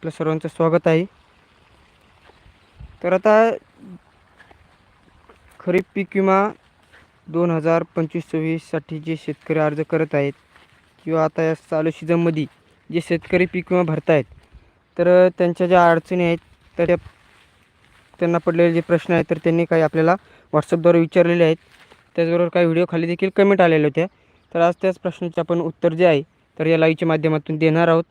आपलं सर्वांचं स्वागत आहे. तर आता खरीप पीक विमा दोन हजार पंचवीस सव्वीससाठी जे शेतकरी अर्ज करत आहेत किंवा आता या चालू सीझनमध्ये जे शेतकरी पीक विमा भरत आहेत तर त्यांच्या ज्या अडचणी आहेत तर त्या त्यांना पडलेले जे प्रश्न आहेत तर त्यांनी काही आपल्याला व्हॉट्सअपद्वारे विचारलेले आहेत. त्याचबरोबर काही व्हिडिओ खाली देखील कमेंट आलेल्या होत्या. तर आज त्याच प्रश्नाचे आपण उत्तर जे आहे तर या लाईव्हच्या माध्यमातून देणार आहोत.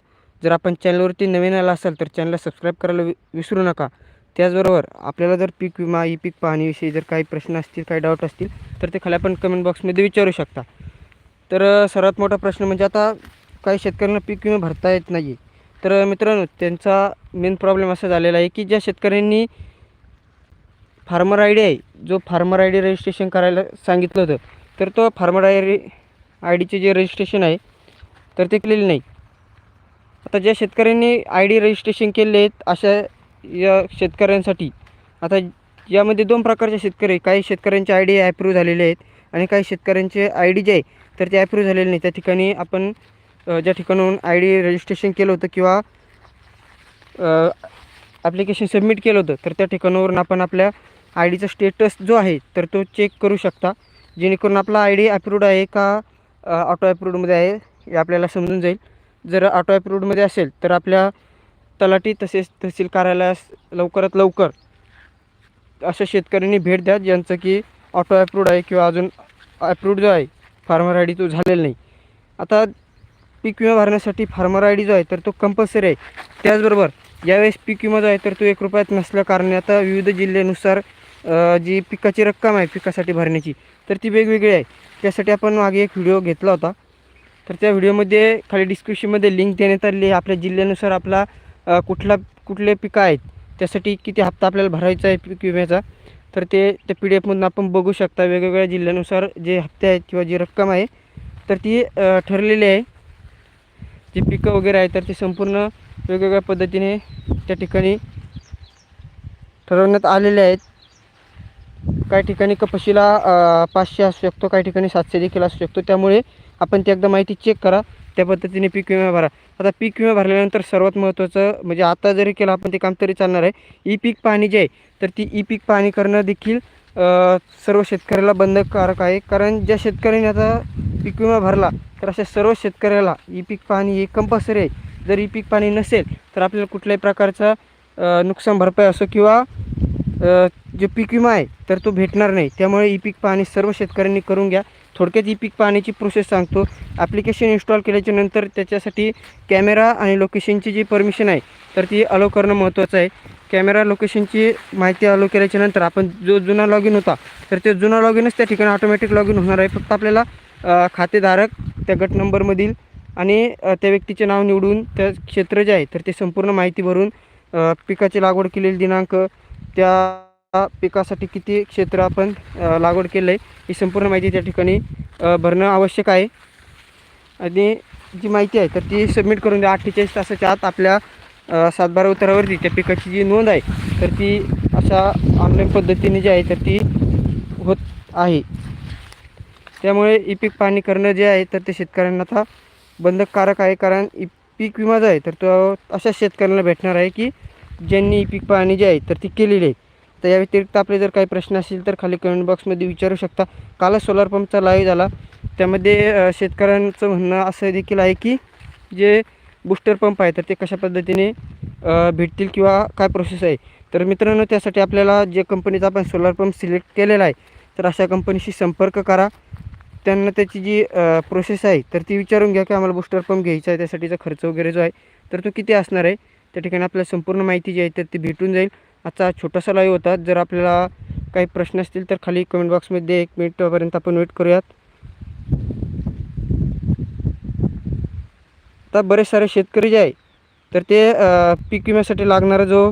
जर आपण चॅनलवरती नवीन आला असाल तर चॅनलला सबस्क्राईब करायला वि विसरू नका. त्याचबरोबर आपल्याला जर पीक विमा ई पीक पाहणीविषयी जर काही प्रश्न असतील काही डाऊट असतील तर ते खाली आपण कमेंट बॉक्समध्ये विचारू शकता. तर सर्वात मोठा प्रश्न म्हणजे आता काही शेतकऱ्यांना पीक विमा भरता येत नाही तर मित्रांनो त्यांचा मेन प्रॉब्लेम असा झालेला आहे की ज्या शेतकऱ्यांनी फार्मर आय डी आहे जो फार्मर आय डी रजिस्ट्रेशन करायला सांगितलं होतं तर तो फार्मर आय आय डीचे जे रजिस्ट्रेशन आहे तर ते केलेले नाही. आता ज्या शेतकऱ्यांनी आय डी रजिस्ट्रेशन केले आहेत अशा या शेतकऱ्यांसाठी आता यामध्ये दोन प्रकारचे शेतकरी काही शेतकऱ्यांचे आय डी ॲप्रूव्ह झालेले आहेत आणि काही शेतकऱ्यांचे आय डी जे आहे तर ते ॲप्रूव्ह झालेले नाही. त्या ठिकाणी आपण ज्या ठिकाणून आय डी रजिस्ट्रेशन केलं होतं किंवा ॲप्लिकेशन सबमिट केलं होतं तर त्या ठिकाणावरून आपण आपल्या आय डीचा स्टेटस जो आहे तर तो चेक करू शकता. जेणेकरून आपला आय डी अप्रूव्ड आहे का ऑटो अप्रूव्डमध्ये आहे हे आपल्याला समजून जाईल. जर ऑटो अप्रूव्डमध्ये असेल तर आपल्या तलाठी तसेच तहसील कार्यालयास लवकरात लवकर अशा शेतकऱ्यांनी भेट द्या ज्यांचं की ऑटो अप्रूव्ड आहे किंवा अजून अप्रूव्ड जो आहे फार्मर आय डी तो झालेला नाही. आता पीक विमा भरण्यासाठी फार्मर आय डी जो आहे तर तो कंपल्सरी आहे. त्याचबरोबर यावेळेस पीक विमा जो आहे तर तो एक रुपयात नसल्याकारणे आता विविध जिल्ह्यानुसार जी पिकाची रक्कम आहे पिकासाठी भरण्याची तर ती वेगवेगळी आहे. त्यासाठी आपण मागे एक व्हिडिओ घेतला होता. तर त्या व्हिडिओमध्ये खाली डिस्क्रिप्शनमध्ये लिंक देण्यात आलेली आहे. आपल्या जिल्ह्यानुसार आपला कुठला कुठले पिकं आहेत त्यासाठी किती हप्ता आपल्याला भरायचा आहे पीक विम्याचा तर ते त्या पी डी एफमधून आपण बघू शकता. वेगवेगळ्या जिल्ह्यानुसार जे हप्ते आहेत किंवा जी रक्कम आहे तर ती ठरलेली आहे. जी पिकं वगैरे आहे तर ते संपूर्ण वेगवेगळ्या पद्धतीने त्या ठिकाणी ठरवण्यात आलेले आहेत. काही ठिकाणी कपाशीला पाचशे असू शकतो काही ठिकाणी सातशे देखील असू शकतो. त्यामुळे आपण ती एकदा माहिती चेक करा. त्या पद्धतीने पीक विमा भरा. आता पीक विमा भरल्यानंतर सर्वात महत्त्वाचं म्हणजे आता जरी केलं आपण ते काम तरी चालणार आहे. ई पीक पाहणी जी आहे तर ती ई पीक पाहणी करणं देखील सर्व शेतकऱ्याला बंधनकारक आहे. कारण ज्या शेतकऱ्यांनी आता पीक विमा भरला तर अशा सर्व शेतकऱ्याला ई पीक पाहणी ही कंपल्सरी आहे. जर ई पीक पाणी नसेल तर आपल्याला कुठल्याही प्रकारचा नुकसान भरपाई असो किंवा जो पीक विमा आहे तर तो भेटणार नाही. त्यामुळे ई पीक पाहणी सर्व शेतकऱ्यांनी करून घ्या. थोडक्यात ई पीक पाहण्याची प्रोसेस सांगतो. ॲप्लिकेशन इन्स्टॉल केल्याच्यानंतर त्याच्यासाठी कॅमेरा आणि लोकेशनची जी परमिशन आहे तर ती अलो करणं महत्त्वाचं आहे. कॅमेरा लोकेशनची माहिती अलो केल्याच्यानंतर आपण जो जुना लॉग इन होता तर ते जुना लॉग इनच त्या ठिकाणी ऑटोमॅटिक लॉग इन होणार आहे. फक्त आपल्याला खातेधारक त्या गट नंबरमधील आणि त्या व्यक्तीचे नाव निवडून त्या क्षेत्र जे आहे तर ते संपूर्ण माहिती भरून पिकाची लागवड केलेली दिनांक त्या पिकासाठी किती क्षेत्र आपण लागवड केलं आहे ही संपूर्ण माहिती त्या ठिकाणी भरणं आवश्यक आहे. आणि जी माहिती आहे तर ती सबमिट करून द्या. अठ्ठेचाळीस तासाच्या आत आपल्या सातबारा उतारावरती त्या पिकाची जी नोंद आहे तर ती अशा ऑनलाईन पद्धतीने जी आहे तर ती होत आहे. त्यामुळे ई पीक पाहणी करणं जे आहे तर ते शेतकऱ्यांना आता बंधककारक आहे. कारण ई पीक विमा जो आहे तर तो अशा शेतकऱ्यांना भेटणार आहे की ज्यांनी ई पीक पाहणी जी आहे तर ती केलेली आहे. तर या व्यतिरिक्त आपले जर काही प्रश्न असतील तर खाली कमेंट बॉक्समध्ये विचारू शकता. कालच सोलार पंपचा लाईव्ह झाला. त्यामध्ये शेतकऱ्यांचं म्हणणं असं देखील आहे की जे बूस्टर पंप आहे तर ते कशा पद्धतीने भेटतील किंवा काय प्रोसेस आहे? तर मित्रांनो त्यासाठी आपल्याला जे कंपनीचा आपण सोलार पंप सिलेक्ट केलेला आहे तर अशा कंपनीशी संपर्क करा. त्यांना त्याची जी प्रोसेस आहे तर ती विचारून घ्या की आम्हाला बूस्टर पंप घ्यायचा आहे त्यासाठीचा खर्च वगैरे जो आहे तर तो किती असणार आहे? त्या ठिकाणी आपल्याला संपूर्ण माहिती जी आहे तर ती भेटून जाईल. आजचा छोटासा लाईव्ह होता. जर आपल्याला काही प्रश्न असतील तर खाली कमेंट बॉक्समध्ये एक मिनिटपर्यंत आपण वेट करूयात. आता बरेच सारे शेतकरी जे आहे तर ते पीक विम्यासाठी लागणारा जो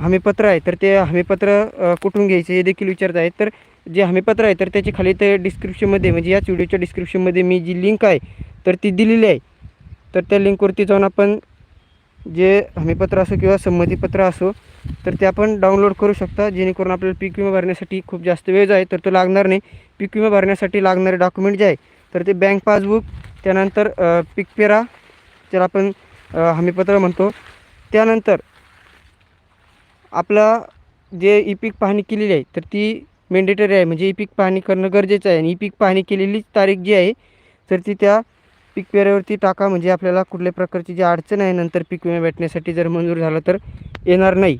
हमीपत्र आहे तर ते हमीपत्र कुठून घ्यायचे हे देखील विचारत आहेत. तर जे हमीपत्र आहे तर त्याची खाली ते डिस्क्रिप्शनमध्ये म्हणजे याच व्हिडिओच्या डिस्क्रिप्शनमध्ये मी जी लिंक आहे तर ती दिलेली आहे. तर त्या लिंकवरती जाऊन आपण जे हमीपत्र असो किंवा संमतीपत्र असो तर ते आपण डाउनलोड करू शकता. जेणेकरून आपल्याला पीक विमा भरण्यासाठी खूप जास्त वेळ जो आहे तर तो लागणार नाही. पीक विमा भरण्यासाठी लागणारे डॉक्युमेंट जे आहे तर ते बँक पासबुक त्यानंतर पीक पेरा ज्याला आपण हमीपत्र म्हणतो. त्यानंतर आपला जे ई पीक पाहणी केलेली आहे तर ती मेंडेटरी आहे. म्हणजे ई पीक पाहणी करणं गरजेचं आहे. आणि ई पीक पाहणी केलेली तारीख जी आहे तर ती त्या पीक पेऱ्यावरती टाका म्हणजे आपल्याला कुठल्या प्रकारची जी अडचण आहे नंतर पीक विमा भेटण्यासाठी जर मंजूर झालं तर येणार नाही.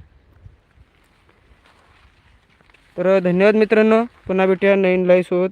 तर धन्यवाद मित्रांनो. पुन्हा भेटूया नवीन लाईव्हसोबत